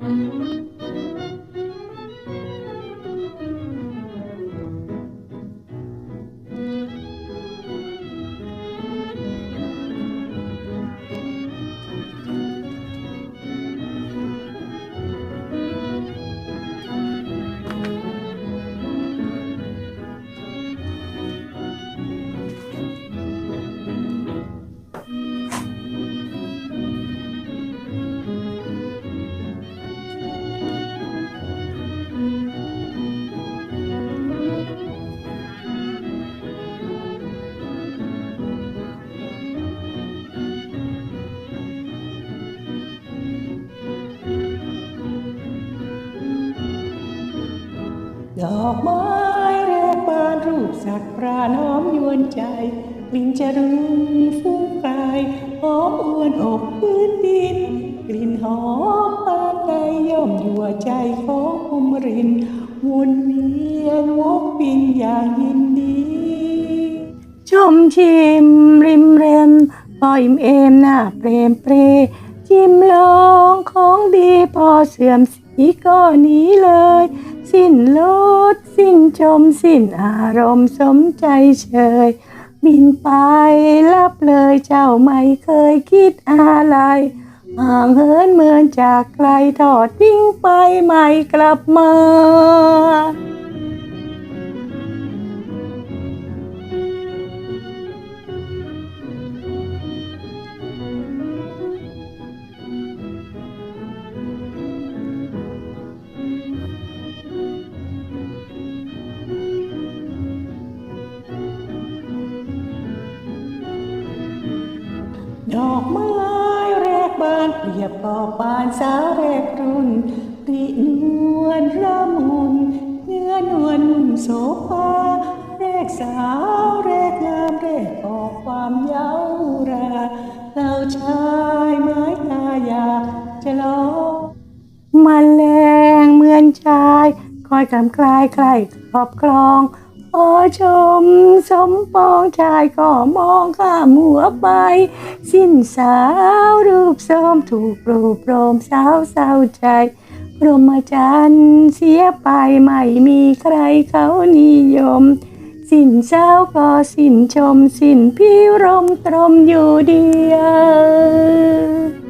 Mm-hmm. ดอกไม้แรกบานรูปสักปราน้อมยวนใจกลิ่นจรุนฟุ้งกายหอมอวนอบพื้นดิน กลิ่นหอมปานใดย่อมยั่วใจของอุมรินวนเวียนวกปินอย่างยินดี ชมชิมริมเรมพออิ่มเอมหน้าเปรมเปร จิ้มลองของดีพอเสื่อมสีก็หนี้เลย สิ้นลดสิ้นชม สิ้นอารมณ์สมใจเชยบินไปลับเลยเจ้าไม่เคยคิดอะไรห่างเหินเหมือนจากไกลทอดทิ้งไปไม่กลับมา ดอกไม้แรกบานเปรียบก่อปานสาวแรกรุ่นรินวลละมุนเนื้อนวลนุ่มโสภาแรกสาวแรกงามแรกออกความเย้าราเราชายไม้ตายาจะลองมาแรงเหมือนชายคอยกำคลายใครครอบครอง พอชมสมปองชายก็มองข้ามหัวไป สิ้นสาวรูปสมถูกรูปโรมสาวเศร้าใจพรหมจรรย์เสียไปไม่มีใครเขานิยม สิ้นเช้าก็สิ้นชม สิ้นพิรมตรมอยู่เดียว